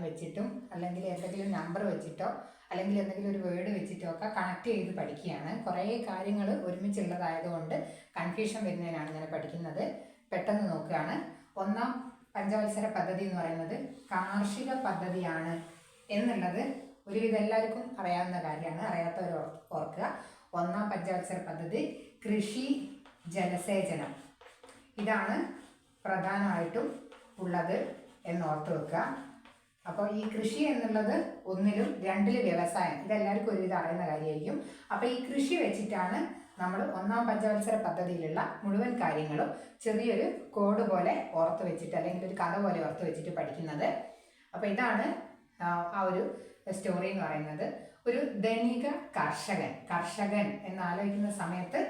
കാര്യം വെച്ചിട്ടും അല്ലെങ്കിൽ എന്തെങ്കിലും നമ്പർ വെച്ചിട്ടോ അല്ലെങ്കിൽ എന്തെങ്കിലും ഒരു വേർഡ് വെച്ചിട്ടോ ഒക്കെ കണക്ട് ചെയ്ത് പഠിക്കുകയാണ്. കുറേ കാര്യങ്ങൾ ഒരുമിച്ചുള്ളതായതുകൊണ്ട് കൺഫ്യൂഷൻ വരുന്നതിനാണ് ഞാൻ പഠിക്കുന്നത്. പെട്ടെന്ന് നോക്കുകയാണ്. ഒന്നാം പഞ്ചവത്സര പദ്ധതി എന്ന് പറയുന്നത് കാർഷിക പദ്ധതിയാണ് എന്നുള്ളത് ഒരുവിധം എല്ലാവർക്കും അറിയാവുന്ന കാര്യമാണ്. അറിയാത്തവർ ഓർക്കുക. ഒന്നാം പഞ്ചവത്സര പദ്ധതി കൃഷി ജലസേചനം. ഇതാണ് പ്രധാനമായിട്ടും ഉള്ളത് എന്ന് ഓർത്ത് വെക്കുക. അപ്പോൾ ഈ കൃഷി എന്നുള്ളത് ഒന്നിലും രണ്ടിലും വ്യവസായം. ഇതെല്ലാവർക്കും ഒരുവിധം അറിയുന്ന കാര്യമായിരിക്കും. അപ്പോൾ ഈ കൃഷി വെച്ചിട്ടാണ് നമ്മൾ ഒന്നാം പഞ്ചവത്സര പദ്ധതിയിലുള്ള മുഴുവൻ കാര്യങ്ങളും ചെറിയൊരു കോഡ് പോലെ ഓർത്ത് വെച്ചിട്ട് അല്ലെങ്കിൽ ഒരു കഥ പോലെ ഓർത്ത് വെച്ചിട്ട് പഠിക്കുന്നത്. അപ്പോൾ ഇതാണ് ആ, ഒരു സ്റ്റോറി എന്ന് പറയുന്നത്. ഒരു ധനിക കർഷകൻ കർഷകൻ എന്ന് ആലോചിക്കുന്ന സമയത്ത്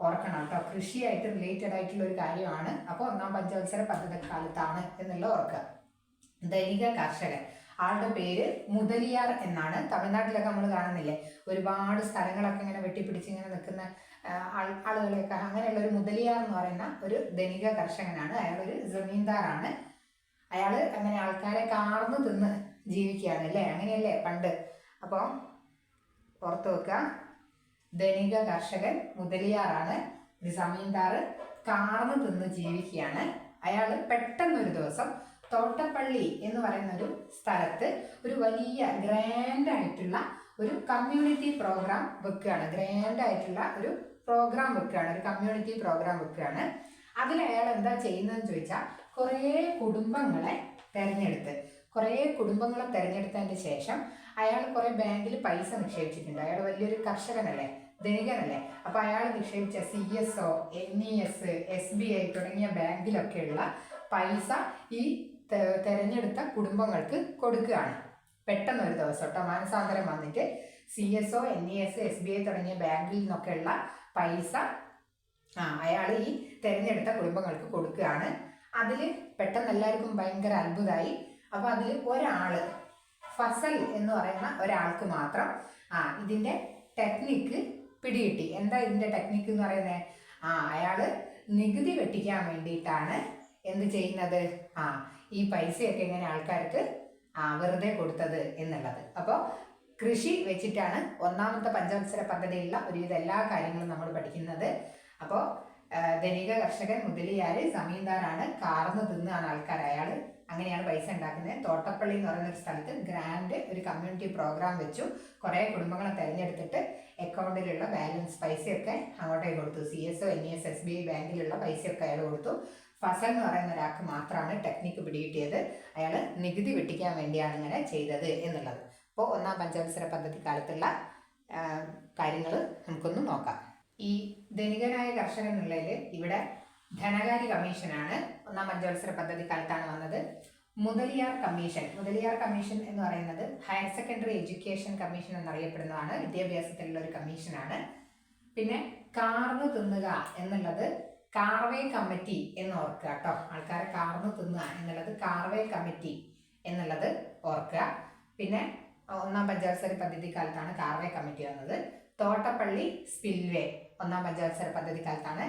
ഓർക്കണം കേട്ടോ. കൃഷിയായിട്ട് റിലേറ്റഡ് ആയിട്ടുള്ള ഒരു കാര്യമാണ്. അപ്പോൾ ഒന്നാം പഞ്ചവത്സര പദ്ധതി കാലത്താണ് എന്നുള്ള ഓർക്കുക. ധനിക കർഷകൻ. ആളുടെ പേര് മുതലിയാർ എന്നാണ്. തമിഴ്നാട്ടിലൊക്കെ നമ്മൾ കാണുന്നില്ലേ? ഒരുപാട് സ്ഥലങ്ങളൊക്കെ ഇങ്ങനെ വെട്ടിപ്പിടിച്ച് ഇങ്ങനെ നിൽക്കുന്ന ആളുകളെയൊക്കെ. അങ്ങനെയുള്ള ഒരു മുതലിയാർ എന്ന് പറയുന്ന ഒരു ധനിക കർഷകനാണ്. അയാൾ ഒരു ജമീന്ദാറാണ്. അയാൾ അങ്ങനെ ആൾക്കാരെ കാർന്നു തിന്ന് ജീവിക്കുകയാണ് അല്ലേ? അങ്ങനെയല്ലേ പണ്ട്. അപ്പോൾ ഓർത്തു വെക്കുക ധനിക കർഷകൻ മുതലിയാറാണ്. ഒരു സമീന്ദാർ കാർന്ന് തിന്ന് ജീവിക്കുകയാണ്. അയാൾ പെട്ടെന്നൊരു ദിവസം തോട്ടപ്പള്ളി എന്ന് പറയുന്ന ഒരു സ്ഥലത്ത് ഒരു വലിയ ഗ്രാൻഡ് ആയിട്ടുള്ള ഒരു കമ്മ്യൂണിറ്റി പ്രോഗ്രാം വെക്കുകയാണ്. ഗ്രാൻഡ് ആയിട്ടുള്ള ഒരു പ്രോഗ്രാം വെക്കുകയാണ്. ഒരു കമ്മ്യൂണിറ്റി പ്രോഗ്രാം വെക്കുകയാണ്. അതിൽ അയാൾ എന്താ ചെയ്യുന്നതെന്ന് ചോദിച്ചാൽ കുറേ കുടുംബങ്ങളെ തിരഞ്ഞെടുത്ത് കുറേ കുടുംബങ്ങളെ തെരഞ്ഞെടുത്തതിന് ശേഷം അയാൾ കുറേ ബാങ്കിൽ പൈസ നിക്ഷേപിച്ചിട്ടുണ്ട്. അയാൾ വലിയൊരു കർഷകനല്ലേ ധനികനല്ലേ? അപ്പോൾ അയാൾ നിക്ഷേപിച്ച C S O N E S S B I തുടങ്ങിയ ബാങ്കിലൊക്കെയുള്ള പൈസ ഈ തെരഞ്ഞെടുത്ത കുടുംബങ്ങൾക്ക് കൊടുക്കുകയാണ്. പെട്ടെന്ന് ഒരു ദിവസം കേട്ടോ മാനസാന്തരം വന്നിട്ട് C S O N E S S B I തുടങ്ങിയ ബാങ്കിൽ നിന്നൊക്കെയുള്ള പൈസ അയാൾ ഈ തെരഞ്ഞെടുത്ത കുടുംബങ്ങൾക്ക് കൊടുക്കുകയാണ്. അതിൽ പെട്ടെന്ന് എല്ലാവർക്കും ഭയങ്കര അത്ഭുതമായി അപ്പോൾ അതിൽ ഒരാൾ ഫസൽ എന്ന് പറയുന്ന ഒരാൾക്ക് മാത്രം ആ ഇതിന്റെ ടെക്നിക്ക് പിടികിട്ടി. എന്താ ഇതിന്റെ ടെക്നിക്ക് എന്ന് പറയുന്നത്? ആ അയാൾ നികുതി വെട്ടിക്കാൻ വേണ്ടിയിട്ടാണ് എന്ത് ചെയ്യുന്നത്? ആ ഈ പൈസയൊക്കെ എങ്ങനെ ആൾക്കാർക്ക് ആ വെറുതെ കൊടുത്തത് എന്നുള്ളത്. അപ്പോൾ കൃഷി വെച്ചിട്ടാണ് ഒന്നാമത്തെ പഞ്ചവത്സര പദ്ധതിയുള്ള ഒരുവിധ എല്ലാ കാര്യങ്ങളും നമ്മൾ പഠിക്കുന്നത്. അപ്പോൾ ധനിക കർഷകൻ മുതലിയാര് സമീന്ദാറാണ് കാർന്ന് തിന്നാണ് ആൾക്കാർ അയാൾ അങ്ങനെയാണ് പൈസ ഉണ്ടാക്കുന്നത്. തോട്ടപ്പള്ളി എന്ന് പറയുന്ന ഒരു സ്ഥലത്ത് ഗ്രാൻഡ് ഒരു കമ്മ്യൂണിറ്റി പ്രോഗ്രാം വെച്ചു. കുറേ കുടുംബങ്ങളെ തിരഞ്ഞെടുത്തിട്ട് അക്കൗണ്ടിലുള്ള ബാലൻസ് പൈസയൊക്കെ അങ്ങോട്ടേക്ക് കൊടുത്തു. C S O N S S B I ബാങ്കിലുള്ള പൈസയൊക്കെ അയാൾ കൊടുത്തു. ഫസൽ എന്ന് പറയുന്ന ഒരാൾക്ക് മാത്രമാണ് ടെക്നിക്ക് പിടികിട്ടിയത്. അയാൾ നികുതി വെട്ടിക്കാൻ വേണ്ടിയാണ് ഇങ്ങനെ ചെയ്തത് എന്നുള്ളത്. അപ്പോൾ ഒന്നാം പഞ്ചവത്സര പദ്ധതി കാലത്തുള്ള കാര്യങ്ങൾ നമുക്കൊന്ന് നോക്കാം. ഈ ധനികനായ കർഷകൻ എന്നുള്ളതിൽ ഇവിടെ ധനകാര്യ കമ്മീഷനാണ് ഒന്നാം പഞ്ചവത്സര പദ്ധതി കാലത്താണ് വന്നത്. മുതലിയാർ കമ്മീഷൻ. മുതലിയാർ കമ്മീഷൻ എന്ന് പറയുന്നത് ഹയർ സെക്കൻഡറി എഡ്യൂക്കേഷൻ കമ്മീഷൻ എന്നറിയപ്പെടുന്നതാണ്. വിദ്യാഭ്യാസത്തിലുള്ള ഒരു കമ്മീഷനാണ്. പിന്നെ കാർന്നു തിന്നുക എന്നുള്ളത് കാർവേ കമ്മിറ്റി എന്ന് ഓർക്കുക കേട്ടോ ആൾക്കാരെ കാർന്ന് തിന്നുക എന്നുള്ളത് കാർവേ കമ്മിറ്റി എന്നുള്ളത് ഓർക്കുക. പിന്നെ ഒന്നാം പഞ്ചവത്സര പദ്ധതി കാലത്താണ് കാർവേ കമ്മിറ്റി വന്നത്. തോട്ടപ്പള്ളി സ്പിൽവേ ഒന്നാം പഞ്ചവത്സര പദ്ധതി കാലത്താണ്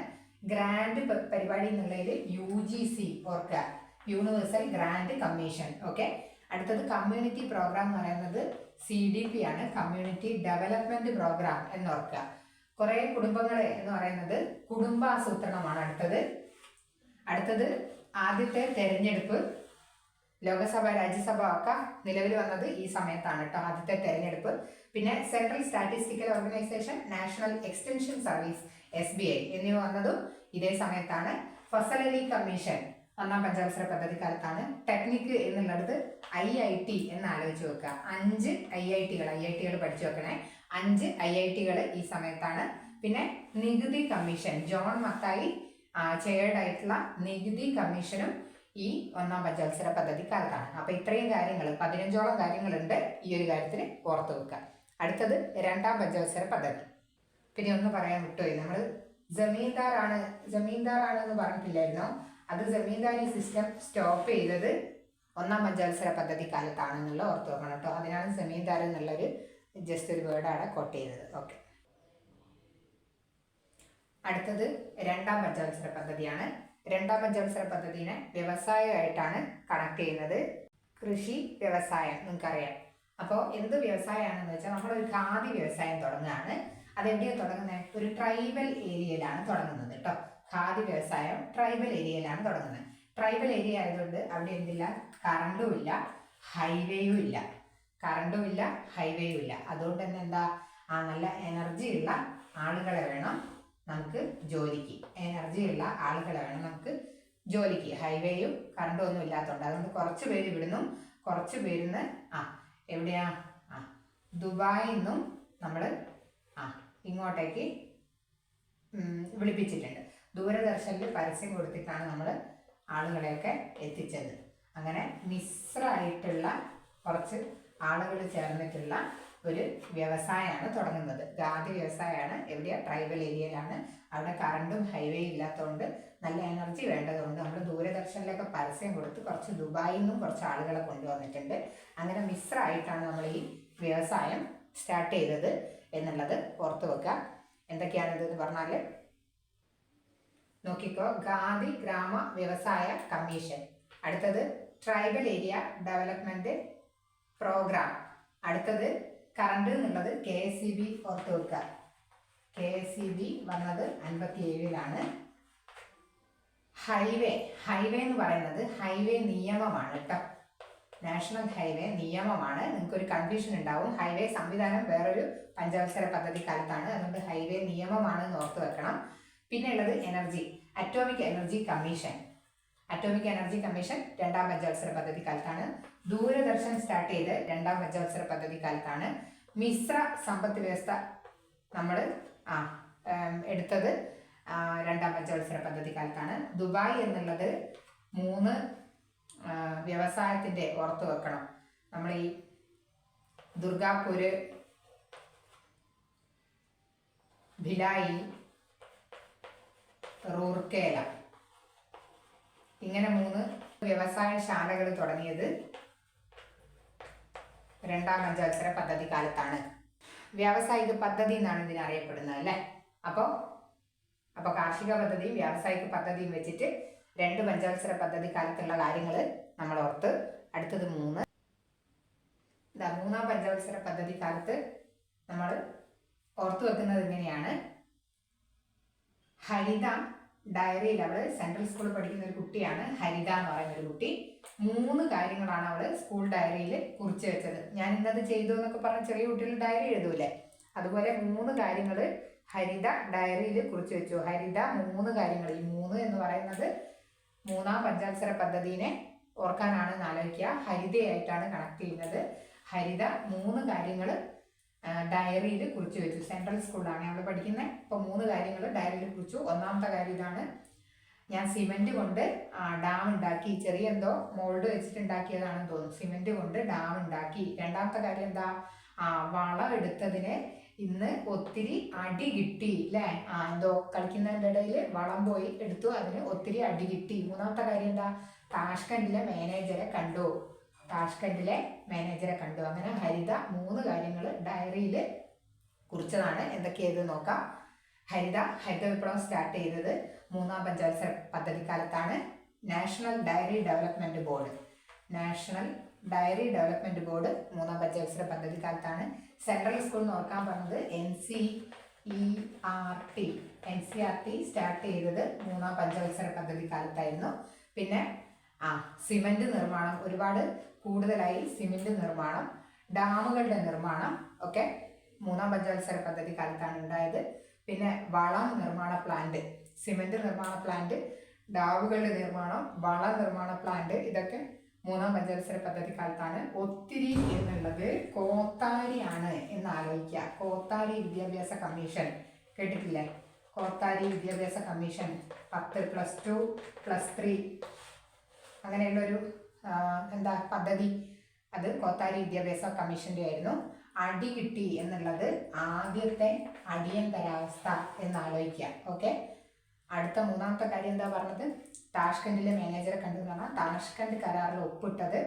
ഗ്രാൻഡ് പരിപാടി എന്നുള്ളതിൽ യു ജി സി ഓർക്കുക. യൂണിവേഴ്സൽ ഗ്രാൻഡ് കമ്മീഷൻ ഓക്കെ അടുത്തത് കമ്മ്യൂണിറ്റി പ്രോഗ്രാം എന്ന് പറയുന്നത് സി ഡി പി ആണ്. കമ്മ്യൂണിറ്റി ഡെവലപ്മെന്റ് പ്രോഗ്രാം എന്നോർക്കുക കുറെ കുടുംബങ്ങൾ എന്ന് പറയുന്നത് കുടുംബാസൂത്രണമാണ് അടുത്തത്. അടുത്തത് ആദ്യത്തെ തെരഞ്ഞെടുപ്പ് ലോകസഭ രാജ്യസഭ ഒക്കെ നിലവിൽ വന്നത് ഈ സമയത്താണ് കേട്ടോ ആദ്യത്തെ തെരഞ്ഞെടുപ്പ്. പിന്നെ central statistical organisation national extension service S B I എന്നിവ വന്നതും ഇതേ സമയത്താണ്. ഫസലലി കമ്മീഷൻ ഒന്നാം പഞ്ചവത്സര പദ്ധതി കാലത്താണ് ടെക്നിക്ക് എന്നുള്ളത് ഐ ഐ ടി എന്ന് ആലോചിച്ച് വെക്കുക. അഞ്ച് ഐ ഐ ടികൾ ഐ ഐ ടികൾ പഠിച്ചു വെക്കണേ. അഞ്ച് ഐ ഐ ടികൾ ഈ സമയത്താണ്. പിന്നെ നികുതി കമ്മീഷൻ ജോൺ മത്തായി ചെയർഡ് ആയിട്ടുള്ള നികുതി കമ്മീഷനും ഈ ഒന്നാം പഞ്ചവത്സര പദ്ധതി കാലത്താണ് അപ്പൊ ഇത്രയും കാര്യങ്ങൾ പതിനഞ്ചോളം കാര്യങ്ങളുണ്ട് ഈ ഒരു കാര്യത്തിന് ഓർത്തു വെക്കുക അടുത്തത് രണ്ടാം പഞ്ചവത്സര പദ്ധതി. പിന്നെ ഒന്ന് പറയാൻ വിട്ടുപോയി. നമ്മൾ ജമീന്ദാറാണ് ജമീന്ദാറാണ് എന്ന് പറഞ്ഞിട്ടില്ലായിരുന്നോ? അത് ജമീന്ദാരി സിസ്റ്റം സ്റ്റോപ്പ് ചെയ്തത് ഒന്നാം പഞ്ചവത്സര പദ്ധതി കാലത്താണെന്നുള്ള ഓർത്ത് വെക്കണം കേട്ടോ. അതിനാണ് ജമീന്ദാർ എന്നുള്ളൊരു ജസ്റ്റ് ഒരു വേർഡാണ് കോട്ട് ചെയ്തത്. ഓക്കെ അടുത്തത് രണ്ടാം പഞ്ചവത്സര പദ്ധതിയാണ്. രണ്ടാം പഞ്ചവത്സര പദ്ധതിനെ വ്യവസായമായിട്ടാണ് കണക്ട് ചെയ്യുന്നത്. കൃഷി വ്യവസായം നിങ്ങൾക്കറിയാം. അപ്പോൾ എന്ത് വ്യവസായമാണെന്ന് വെച്ചാൽ നമ്മളൊരു ഖാദി വ്യവസായം തുടങ്ങുകയാണ്. അതെവിടെയാണ് തുടങ്ങുന്നത് ഒരു ട്രൈബൽ ഏരിയയിലാണ് തുടങ്ങുന്നത് കേട്ടോ ഖാദി വ്യവസായം ട്രൈബൽ ഏരിയയിലാണ് തുടങ്ങുന്നത് ട്രൈബൽ ഏരിയ ആയതുകൊണ്ട് അവിടെ എന്തില്ല? കറണ്ടും ഇല്ല. ഹൈവേയും ഇല്ല. കറണ്ടും ഇല്ല ഹൈവേയും ഇല്ല. അതുകൊണ്ട് തന്നെ എന്താ? ആ നല്ല എനർജി ഉള്ള ആളുകളെ വേണം നമുക്ക് ജോലിക്ക്. എനർജി ഉള്ള ആളുകളെ വേണം നമുക്ക് ജോലിക്ക്. ഹൈവേയും കറണ്ടും ഒന്നും ഇല്ലാത്തതുകൊണ്ട് അതുകൊണ്ട് കുറച്ച് പേര് ഇവിടുന്നും കുറച്ച് പേരുന്ന് ആ എവിടെയാ? ആ ദുബായിൽ നിന്നും നമ്മൾ ആ ഇങ്ങോട്ടേക്ക് വിളിപ്പിച്ചിട്ടുണ്ട്. ദൂരദർശനിൽ പരസ്യം കൊടുത്തിട്ടാണ് നമ്മൾ ആളുകളെയൊക്കെ എത്തിച്ചത്. അങ്ങനെ മിശ്രമായിട്ടുള്ള കുറച്ച് ആളുകൾ ചേർന്നിട്ടുള്ള ഒരു വ്യവസായമാണ് തുടങ്ങുന്നത്. ഖാദി വ്യവസായമാണ് എവിടെയാ? ട്രൈബൽ ഏരിയയിലാണ് അവിടെ കറണ്ടും ഹൈവേ ഇല്ലാത്തതുകൊണ്ട് നല്ല എനർജി വേണ്ടതുകൊണ്ട് നമ്മൾ ദൂരദർശനിലൊക്കെ പരസ്യം കൊടുത്ത് കുറച്ച് ദുബായിൽ നിന്നും കുറച്ച് ആളുകളെ കൊണ്ടുവന്നിട്ടുണ്ട്. അങ്ങനെ മിശ്രമായിട്ടാണ് നമ്മൾ ഈ വ്യവസായം സ്റ്റാർട്ട് ചെയ്തത് എന്നുള്ളത് ഓർത്തു വെക്കുക എന്തൊക്കെയാണിതെന്ന് പറഞ്ഞാൽ നോക്കിക്കോ ഖാദി ഗ്രാമ വ്യവസായ കമ്മീഷൻ. അടുത്തത് ട്രൈബൽ ഏരിയ ഡെവലപ്മെന്റ് പ്രോഗ്രാം. അടുത്തത് കറണ്ട് എന്നുള്ളത് കെ എസ് സി ബി ഓർത്ത് വെക്കുക കെ എസ് സി ബി വന്നത് അൻപത്തി ഏഴിലാണ് ഹൈവേ ഹൈവേ എന്ന് പറയുന്നത് ഹൈവേ നിയമമാണ് കേട്ടോ. നാഷണൽ ഹൈവേ നിയമമാണ്. നിങ്ങൾക്ക് ഒരു കൺഫ്യൂഷൻ ഉണ്ടാവും. ഹൈവേ സംവിധാനം വേറൊരു പഞ്ചവത്സര പദ്ധതി കാലത്താണ് അതുകൊണ്ട് ഹൈവേ നിയമമാണ് എന്ന് ഓർത്ത് വെക്കണം. പിന്നെ ഉള്ളത് energy atomic energy commission. Atomic energy commission രണ്ടാം പഞ്ചവത്സര പദ്ധതി കാലത്താണ്. ദൂരദർശൻ സ്റ്റാർട്ട് ചെയ്ത് രണ്ടാം പഞ്ചവത്സര പദ്ധതി കാലത്താണ് മിശ്ര സമ്പദ് വ്യവസ്ഥ നമ്മൾ ആ എടുത്തത് രണ്ടാം പഞ്ചവത്സര പദ്ധതി കാലത്താണ്. ദുബായ് എന്നുള്ളത് മൂന്ന് വ്യവസായത്തിന്റെ ഓർത്ത് വെക്കണം. നമ്മൾ ഈ ദുർഗാപൂര് ഭിലായി റൂർക്കേല. ഇങ്ങനെ മൂന്ന് വ്യവസായ ശാലകൾ തുടങ്ങിയത് രണ്ടാം പഞ്ചവത്സര പദ്ധതി കാലത്താണ്. വ്യാവസായിക പദ്ധതി എന്നാണ് ഇതിനെ അറിയപ്പെടുന്നത് അല്ലേ? അപ്പോൾ അപ്പോൾ കാർഷിക പദ്ധതിയും വ്യാവസായിക പദ്ധതിയും വെച്ചിട്ട് രണ്ട് പഞ്ചവത്സര പദ്ധതി കാലത്തുള്ള കാര്യങ്ങൾ നമ്മൾ ഓർത്ത് അടുത്തത് മൂന്ന്. ഇതാ മൂന്നാം പഞ്ചവത്സര പദ്ധതി കാലത്ത് നമ്മൾ ഓർത്തു വെക്കുന്നത് ഇങ്ങനെയാണ്. ഹരിത ഡയറിയിൽ അവൾ സെൻട്രൽ സ്കൂളിൽ പഠിക്കുന്ന ഒരു കുട്ടിയാണ് ഹരിത എന്ന് പറയുന്ന ഒരു കുട്ടി. മൂന്ന് കാര്യങ്ങളാണ് അവൾ സ്കൂൾ ഡയറിയിൽ കുറിച്ച് വെച്ചത്. ഞാൻ ഇന്നത് ചെയ്തു എന്നൊക്കെ പറഞ്ഞ ചെറിയ കുട്ടികൾ ഡയറി എഴുതൂലേ അതുപോലെ മൂന്ന് കാര്യങ്ങൾ ഹരിത ഡയറിയിൽ കുറിച്ച് വെച്ചു. ഹരിത മൂന്ന് കാര്യങ്ങൾ. ഈ മൂന്ന് എന്ന് പറയുന്നത് മൂന്നാം പഞ്ചാത്സര പദ്ധതിനെ ഓർക്കാനാണ് ആലോചിക്കുക. ഹരിതയായിട്ടാണ് കണക്ട് ചെയ്യുന്നത്. ഹരിത മൂന്ന് കാര്യങ്ങൾ ഡയറിയിൽ കുറിച്ച് വെച്ചു. സെൻട്രൽ സ്കൂളിലാണ് നമ്മൾ പഠിക്കുന്നത് അപ്പോൾ മൂന്ന് കാര്യങ്ങൾ ഡയറിയിൽ കുറിച്ചു. ഒന്നാമത്തെ കാര്യം ഇതാണ് ഞാൻ സിമെന്റ് കൊണ്ട് ഡാം ഉണ്ടാക്കി. ചെറിയ എന്തോ മോൾഡ് വെച്ചിട്ട് ഉണ്ടാക്കിയതാണെന്ന് തോന്നുന്നു. സിമെന്റ് കൊണ്ട് ഡാം ഉണ്ടാക്കി. രണ്ടാമത്തെ കാര്യം എന്താ? ആ വളം എടുത്തതിന് ഇന്ന് ഒത്തിരി അടി കിട്ടി അല്ലേ ആ എന്തോ കളിക്കുന്നതിന്റെ ഇടയിൽ വളം പോയി എടുത്തു അതിന് ഒത്തിരി അടി കിട്ടി. മൂന്നാമത്തെ കാര്യം എന്താ? താഷ്കണ്ടിലെ മാനേജറെ കണ്ടു. താഷ്കണ്ടിലെ മാനേജറെ കണ്ടു. അങ്ങനെ ഹരിത മൂന്ന് കാര്യങ്ങൾ ഡയറിയിൽ കുറിച്ചതാണ്. എന്തൊക്കെയത് നോക്കാം. ഹരിത ഹരിത വിപ്ലവം സ്റ്റാർട്ട് ചെയ്തത് മൂന്നാം പഞ്ചവത്സര പദ്ധതി കാലത്താണ് national dairy development board national dairy development board മൂന്നാം പഞ്ചവത്സര പദ്ധതി കാലത്താണ് സെൻട്രൽ സ്കൂൾ എന്ന് ഓർക്കാൻ പറഞ്ഞത് N C E R T N C R T start ചെയ്തത് മൂന്നാം പഞ്ചവത്സര പദ്ധതി കാലത്തായിരുന്നു പിന്നെ ആ സിമന്റ് നിർമ്മാണം ഒരുപാട് കൂടുതലായി സിമന്റ് നിർമ്മാണം ഡാമുകളുടെ നിർമ്മാണം ഒക്കെ മൂന്നാം പഞ്ചവത്സര പദ്ധതി കാലത്താണ് ഉണ്ടായത്. പിന്നെ വള നിർമ്മാണ പ്ലാന്റ് സിമന്റ് നിർമ്മാണ പ്ലാന്റ് ഡാമുകളുടെ നിർമ്മാണം വള നിർമ്മാണ പ്ലാന്റ് ഇതൊക്കെ മൂന്നാം പഞ്ചവത്സര പദ്ധതി കാലത്താണ്. ഒത്തിരി എന്നുള്ളത് കോത്താരിയാണ് എന്ന് ആലോചിക്കുക. കോത്താരി വിദ്യാഭ്യാസ കമ്മീഷൻ കേട്ടിട്ടില്ലേ? കോത്താരി വിദ്യാഭ്യാസ കമ്മീഷൻ പത്ത് പ്ലസ് ടു പ്ലസ് ത്രീ അങ്ങനെയുള്ളൊരു എന്താ പദ്ധതി. അത് കോത്താരി വിദ്യാഭ്യാസ കമ്മീഷന്റെ ആയിരുന്നു. അടി കിട്ടി എന്നുള്ളത് ആദ്യത്തെ അടിയന്തരാവസ്ഥ എന്ന് ആലോചിക്കുക ഓക്കെ? അടുത്ത മൂന്നാമത്തെ കാര്യം എന്താ പറഞ്ഞത്? താഷ്കണ്ടിലെ മാനേജറെ കണ്ടു എന്ന് പറഞ്ഞാൽ താഷ്കണ്ട് കരാറിൽ ഒപ്പിട്ടത്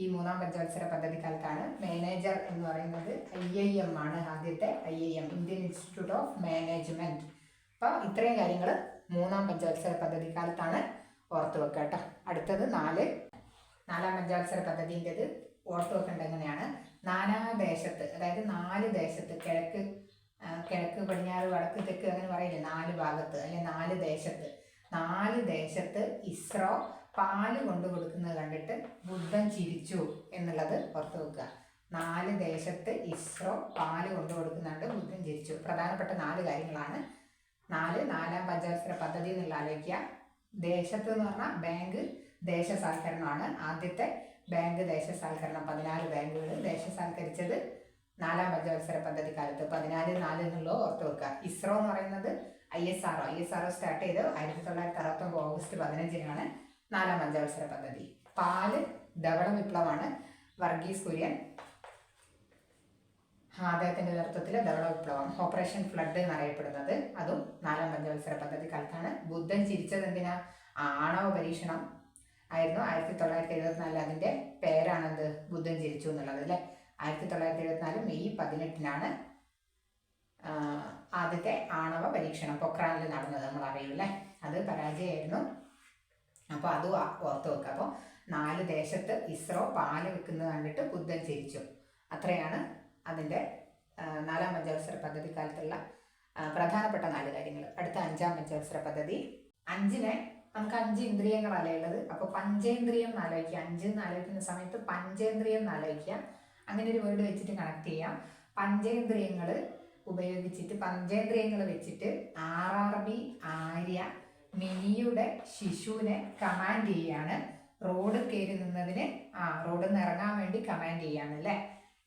ഈ മൂന്നാം പഞ്ചവത്സര പദ്ധതി കാലത്താണ് മാനേജർ എന്ന് പറയുന്നത് ഐ ഐ എം ആണ് ആദ്യത്തെ I I M Indian institute of management. അപ്പോൾ ഇത്രയും കാര്യങ്ങൾ മൂന്നാം പഞ്ചവത്സര പദ്ധതി കാലത്താണ് ഓർത്ത് വെക്കുക കേട്ടോ. അടുത്തത് നാല്. നാലാം പഞ്ചാക്ഷര പദ്ധതിന്റെത് ഓർത്ത് വെക്കേണ്ടത് എങ്ങനെയാണ്? നാനാ ദേശത്ത് അതായത് നാല് ദേശത്ത് കിഴക്ക് കിഴക്ക് പടിഞ്ഞാറ് വടക്ക് തെക്ക് അങ്ങനെ പറയില്ലേ? നാല് ഭാഗത്ത് അല്ലെ നാല് ദേശത്ത്. നാല് ദേശത്ത് ഇസ്രോ പാൽ കൊണ്ടു കൊടുക്കുന്നത് കണ്ടിട്ട് ബുദ്ധൻ ചിരിച്ചു എന്നുള്ളത് ഓർത്ത് വെക്കുക. നാല് ദേശത്ത് ഇസ്രോ പാൽ കൊണ്ടു കൊടുക്കുന്നുണ്ട് ബുദ്ധൻ ചിരിച്ചു. പ്രധാനപ്പെട്ട നാല് കാര്യങ്ങളാണ്. നാല് നാലാം പഞ്ചവത്സര പദ്ധതി എന്നുള്ള ആലോചിക്കുക. ദേശത്ത് എന്ന് പറഞ്ഞാൽ ബാങ്ക് ദേശസാൽക്കരണമാണ്. ആദ്യത്തെ ബാങ്ക് ദേശസാൽക്കരണം. പതിനാല് ബാങ്കുകൾ ദേശസാൽക്കരിച്ചത് നാലാം പഞ്ചവത്സര പദ്ധതി കാലത്ത് പതിനാല് നാല് എന്നുള്ളത് ഓർത്ത് വെക്കുക. ഇസ്രോ എന്ന് പറയുന്നത് I S R I S R start ചെയ്ത് ആയിരത്തി തൊള്ളായിരത്തി അറുപത്തൊമ്പത് ഓഗസ്റ്റ് പതിനഞ്ചിനാണ് നാലാം പഞ്ചവത്സര പദ്ധതി. പാൽ ധവള വിപ്ലവമാണ് വർഗീസ് കുര്യൻ അദ്ദേഹത്തിന്റെ നേതൃത്വത്തിൽ ധവള വിപ്ലവം ഓപ്പറേഷൻ ഫ്ലഡ് എന്നറിയപ്പെടുന്നത്. അതും നാലാം പഞ്ചവത്സര പദ്ധതി കാലത്താണ് ബുദ്ധൻ ചിരിച്ചത് എന്തിനാ? ആണവ പരീക്ഷണം ആയിരുന്നു ആയിരത്തി തൊള്ളായിരത്തി എഴുപത്തിനാലിൽ അതിന്റെ പേരാണെന്ത് ബുദ്ധൻ ചിരിച്ചു എന്നുള്ളത് അല്ലേ? ആയിരത്തി തൊള്ളായിരത്തി എഴുപത്തിനാല് മെയ് പതിനെട്ടിനാണ് ആദ്യത്തെ ആണവ പരീക്ഷണം പൊക്രാനിൽ നടന്നത് നമ്മൾ അറിയില്ലേ അത് പരാജയമായിരുന്നു. അപ്പോൾ അതും ഓർത്ത് വെക്കുക അപ്പോൾ നാല് ദേശത്ത് ഇസ്രോ പാൽ വെക്കുന്നത് കണ്ടിട്ട് ബുദ്ധൻ ചിരിച്ചു. അത്രയാണ് അതിന്റെ നാലാം പഞ്ചവത്സര പദ്ധതി കാലത്തുള്ള പ്രധാനപ്പെട്ട നാല് കാര്യങ്ങൾ. അടുത്ത അഞ്ചാം പഞ്ചവത്സര പദ്ധതി. അഞ്ചിനെ നമുക്ക് അഞ്ച് ഇന്ദ്രിയങ്ങളല്ലേ ഉള്ളത്? അപ്പോൾ പഞ്ചേന്ദ്രിയം നാലോയ്ക്കുക അഞ്ച് എന്ന് ആലോചിക്കുന്ന സമയത്ത് പഞ്ചേന്ദ്രിയം നാലോയ്ക്കുക അങ്ങനെ ഒരു വേർഡ് വെച്ചിട്ട് കണക്ട് ചെയ്യാം. പഞ്ചേന്ദ്രിയങ്ങൾ ഉപയോഗിച്ചിട്ട് പഞ്ചേന്ദ്രിയങ്ങൾ വെച്ചിട്ട് ആർ ആർ ബി ആര്യ മിനിയുടെ ശിശുവിനെ കമാൻഡ് ചെയ്യാണ്. റോഡ് കയറി നിന്നതിന് ആ റോഡിൽ നിന്ന് ഇറങ്ങാൻ വേണ്ടി കമാൻഡ് ചെയ്യാണ് അല്ലേ?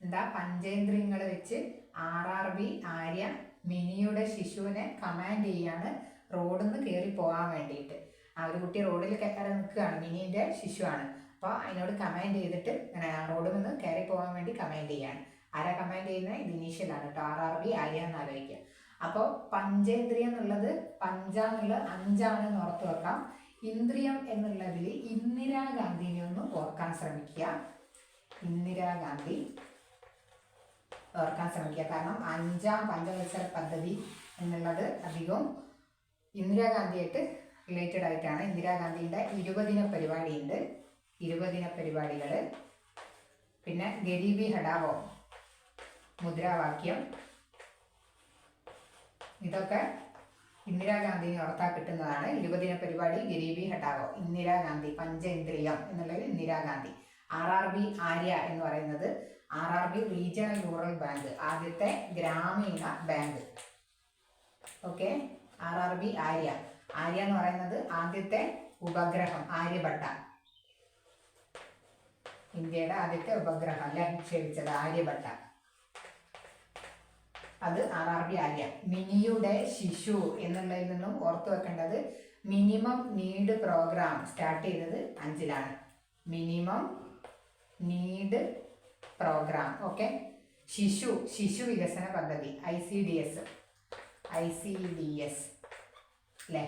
എന്താ പഞ്ചേന്ദ്രിയങ്ങൾ വെച്ച് ആർ ആർ ബി ആര്യ മിനിയുടെ ശിശുവിനെ കമാൻഡ് ചെയ്യാണ് റോഡിൽ നിന്ന് കയറി പോകാൻ വേണ്ടിയിട്ട്. ആ ഒരു കുട്ടി റോഡിൽ കയറി നിൽക്കുകയാണ് മിനിന്റെ ശിശുവാണ്. അപ്പോൾ അതിനോട് കമാൻഡ് ചെയ്തിട്ട് ഇങ്ങനെ റോഡിൽ നിന്ന് കയറി പോകാൻ വേണ്ടി കമാൻഡ് ചെയ്യാണ്. ആരാ കമാൻഡ് ചെയ്യുന്നത് ഇത് ഇനീഷ്യലാണ് കേട്ടോ. ആർ ആർ ബി ആര്യ എന്ന് ആലോചിക്കുക. അപ്പോൾ പഞ്ചേന്ദ്രിയം എന്നുള്ളത് പഞ്ച എന്നുള്ളത് അഞ്ചാണെന്ന് ഓർത്ത് വെക്കാം. ഇന്ദ്രിയം എന്നുള്ളതിൽ ഇന്ദിരാഗാന്ധിനെ ഒന്ന് ഓർക്കാൻ ശ്രമിക്കുക. ഇന്ദിരാഗാന്ധി. ഓർക്കാൻ ശ്രമിക്കുക. കാരണം അഞ്ചാം പഞ്ചവത്സര പദ്ധതി എന്നുള്ളത് അധികവും ഇന്ദിരാഗാന്ധിയായിട്ട് റിലേറ്റഡ് ആയിട്ടാണ്. ഇന്ദിരാഗാന്ധിയുടെ ഇരുപതിന പരിപാടിയുണ്ട്. ഇരുപതിന പരിപാടികൾ പിന്നെ ഗരീബി ഹടാവോ മുദ്രാവാക്യം. ഇതൊക്കെ ഇന്ദിരാഗാന്ധിനെ ഓർത്താ കിട്ടുന്നതാണ്. ഇരുപതിന പരിപാടി ഗരീബി ഹട്ടാവോ ഇന്ദിരാഗാന്ധി പഞ്ചേന്ദ്രിയം എന്നുള്ളത് Indira Gandhi. R R B Arya എന്ന് പറയുന്നത് R R B regional rural bank ആദ്യത്തെ ഗ്രാമീണ bank. Okay? R R B Arya. Arya എന്ന് പറയുന്നത് ആദ്യത്തെ ഉപഗ്രഹം ആര്യഭട്ട. ഇന്ത്യയുടെ ആദ്യത്തെ ഉപഗ്രഹം അല്ലെ? നിക്ഷേപിച്ചത് ആര്യഭട്ട. അത് ആർ ആർ ബി ആര്യ. മിനിയുടെ ശിശു എന്നുള്ളതിൽ നിന്നും ഓർത്തു വെക്കേണ്ടത് മിനിമം നീഡ് പ്രോഗ്രാം സ്റ്റാർട്ട് ചെയ്തത് അഞ്ചിലാണ്. മിനിമം നീഡ് പ്രോഗ്രാം ഓക്കെ ശിശു ശിശു വികസന പദ്ധതി I C D S I C D S അല്ലേ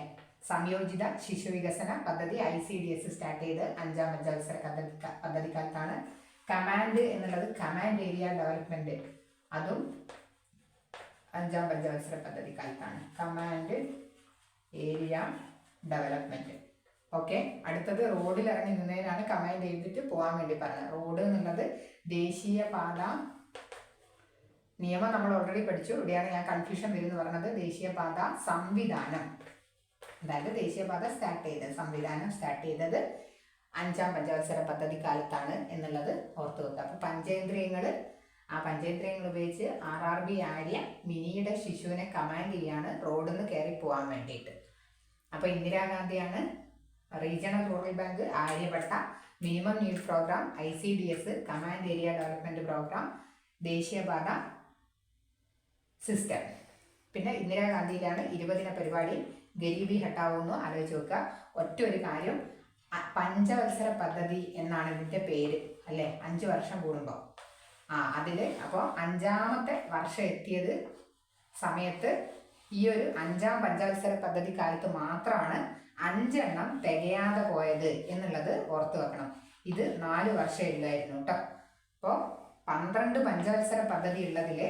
സംയോജിത ശിശു വികസന പദ്ധതി I C D S start ചെയ്ത് അഞ്ചാം പഞ്ചവത്സര പദ്ധതി പദ്ധതിക്കാലത്താണ് കമാൻഡ് എന്നുള്ളത് കമാൻഡ് ഏരിയ ഡെവലപ്മെന്റ് അതും അഞ്ചാം പഞ്ചവത്സര പദ്ധതി കാലത്താണ് കമാൻഡ് ഏരിയ ഡെവലപ്മെന്റ് ഓക്കെ അടുത്തത് റോഡിൽ ഇറങ്ങി നിന്നതിനാണ് കമാൻഡ് ചെയ്തിട്ട് പോകാൻ വേണ്ടി പറഞ്ഞത്. റോഡ് എന്നുള്ളത് ദേശീയപാത നിയമം നമ്മൾ ഓൾറെഡി പഠിച്ചു. ഇവിടെയാണ് ഞാൻ കൺഫ്യൂഷൻ വരുന്നത് പറഞ്ഞത്. ദേശീയപാത സംവിധാനം. അതായത് ദേശീയപാത സ്റ്റാർട്ട് ചെയ്തത്. സംവിധാനം സ്റ്റാർട്ട് ചെയ്തത് അഞ്ചാം പഞ്ചവത്സര പദ്ധതി കാലത്താണ് എന്നുള്ളത് ഓർത്തു വെക്കുക. അപ്പോൾ പഞ്ചേന്ദ്രിയങ്ങൾ ആ പഞ്ചേന്ദ്രിയങ്ങൾ ഉപയോഗിച്ച് ആർ ആർ ബി ആര്യ മിനിയുടെ ശിശുവിനെ കമാൻഡ് ചെയ്യാണ് റോഡിൽ നിന്ന് കയറി പോകാൻ വേണ്ടിയിട്ട്. അപ്പൊ ഇന്ദിരാഗാന്ധിയാണ് regional rural bank Aryabhata minimum need programme I C D S command area development programme ദേശീയപാത സിസ്റ്റം. പിന്നെ ഇന്ദിരാഗാന്ധിയിലാണ് ഇരുപതിന പരിപാടി ഗരീബി ഹട്ടാവുമെന്ന് ആലോചിച്ച് നോക്കുക ഒറ്റ ഒരു കാര്യം പഞ്ചവത്സര പദ്ധതി എന്നാണ് ഇതിന്റെ പേര് അല്ലേ? അഞ്ച് വർഷം കൂടുമ്പോൾ ആ അതിൽ അപ്പോൾ അഞ്ചാമത്തെ വർഷം എത്തിയത് സമയത്ത് ഈ ഒരു അഞ്ചാം പഞ്ചവത്സര പദ്ധതി കാലത്ത് മാത്രമാണ് അഞ്ചെണ്ണം തികയാതെ പോയത് എന്നുള്ളത് ഓർത്തു വെക്കണം. ഇത് നാല് വർഷം ഇല്ലായിരുന്നു കേട്ടോ അപ്പോൾ പന്ത്രണ്ട് പഞ്ചവത്സര പദ്ധതി ഉള്ളതിൽ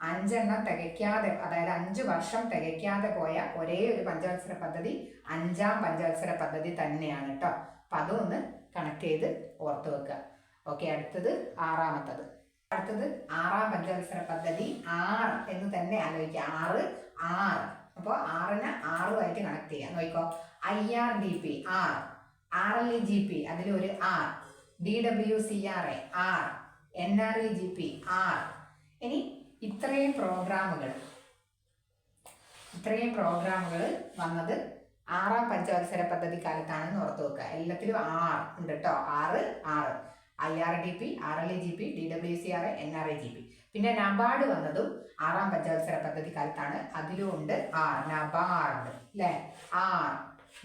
അഞ്ചെണ്ണം തികയ്ക്കാതെ അതായത് അഞ്ച് വർഷം തികയ്ക്കാതെ പോയ ഒരേ ഒരു പഞ്ചവത്സര പദ്ധതി അഞ്ചാം പഞ്ചവത്സര പദ്ധതി തന്നെയാണ് കേട്ടോ അപ്പം അതൊന്ന് കണക്ട് ചെയ്ത് ഓർത്തു വെക്കുക. ഓക്കെ അടുത്തത് ആറാമത്തത്. അടുത്തത് ആറാം പഞ്ചവത്സര പദ്ധതി ആറ് എന്ന് തന്നെ ആലോചിക്കുക. ആറ് ആറ്. അപ്പോൾ ആറിന് ആറുമായിട്ട് കണക്ട് ചെയ്യാം. നോക്കിക്കോ. I R D P R R L E G P അതിലൊരു R D W C R A R N R E G P R ഇനി ഇത്രയും പ്രോഗ്രാമുകൾ ഇത്രയും പ്രോഗ്രാമുകൾ വന്നത് ആറാം പഞ്ചവത്സര പദ്ധതി കാലത്താണെന്ന് ഓർത്തു വെക്കുക. എല്ലാത്തിലും ആർ ഉണ്ട് കേട്ടോ ആറ് ആറ് I R D P R L E G P D W C R N R I G P പിന്നെ നബാർഡ് വന്നതും ആറാം പഞ്ചവത്സര പദ്ധതി കാലത്താണ് അതിലും ഉണ്ട് ആർ നബാർഡ്. അല്ലേ ആർ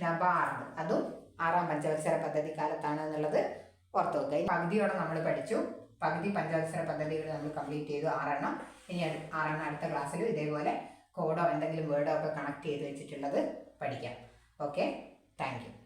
നബാർഡ് അതും ആറാം പഞ്ചവത്സര പദ്ധതി കാലത്താണ് എന്നുള്ളത് ഓർത്ത് വെക്കുക. പകുതിയോടെ നമ്മൾ പഠിച്ചു. പകുതി പഞ്ചവത്സര പദ്ധതികൾ നമ്മൾ കംപ്ലീറ്റ് ചെയ്തു. ആറെണ്ണം. ഇനി ആറെണ്ണം അടുത്ത ക്ലാസ്സിലും ഇതേപോലെ കോഡോ എന്തെങ്കിലും വേർഡോ ഒക്കെ കണക്ട് ചെയ്ത് വെച്ചിട്ടുള്ളത് പഠിക്കാം. Okay thank